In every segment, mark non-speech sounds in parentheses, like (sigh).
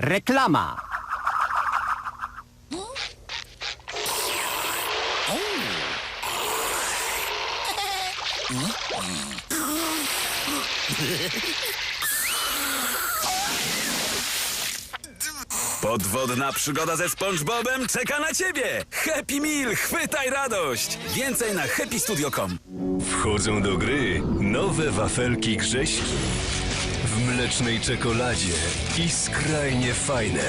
Reklama. Podwodna przygoda ze SpongeBobem czeka na ciebie! Happy Meal, chwytaj radość! Więcej na happystudio.com Wchodzą do gry nowe wafelki grześki mlecznej czekoladzie i skrajnie fajne.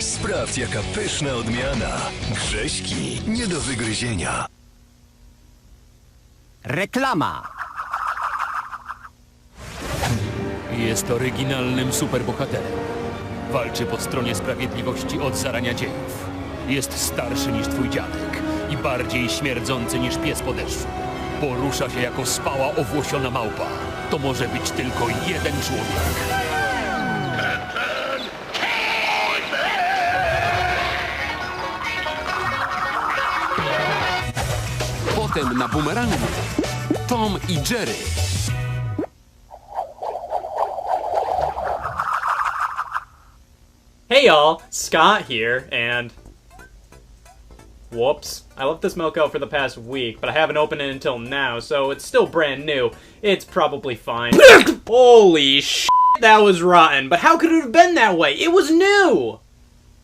Sprawdź jaka pyszna odmiana. Grześki nie do wygryzienia. Reklama. Jest oryginalnym superbohaterem. Walczy po stronie sprawiedliwości od zarania dziejów. Jest starszy niż twój dziadek i bardziej śmierdzący niż pies po deszczu. Porusza się jako spała owłosiona małpa. To może być tylko jeden człowiek. Potem na bumerangu Tom i Jerry. Hey y'all, Scott here, and... Whoops. I left this milk out for the past week, but I haven't opened it until now, so it's still brand new. It's probably fine. (laughs) Holy sh! That was rotten, but how could it have been that way? It was new!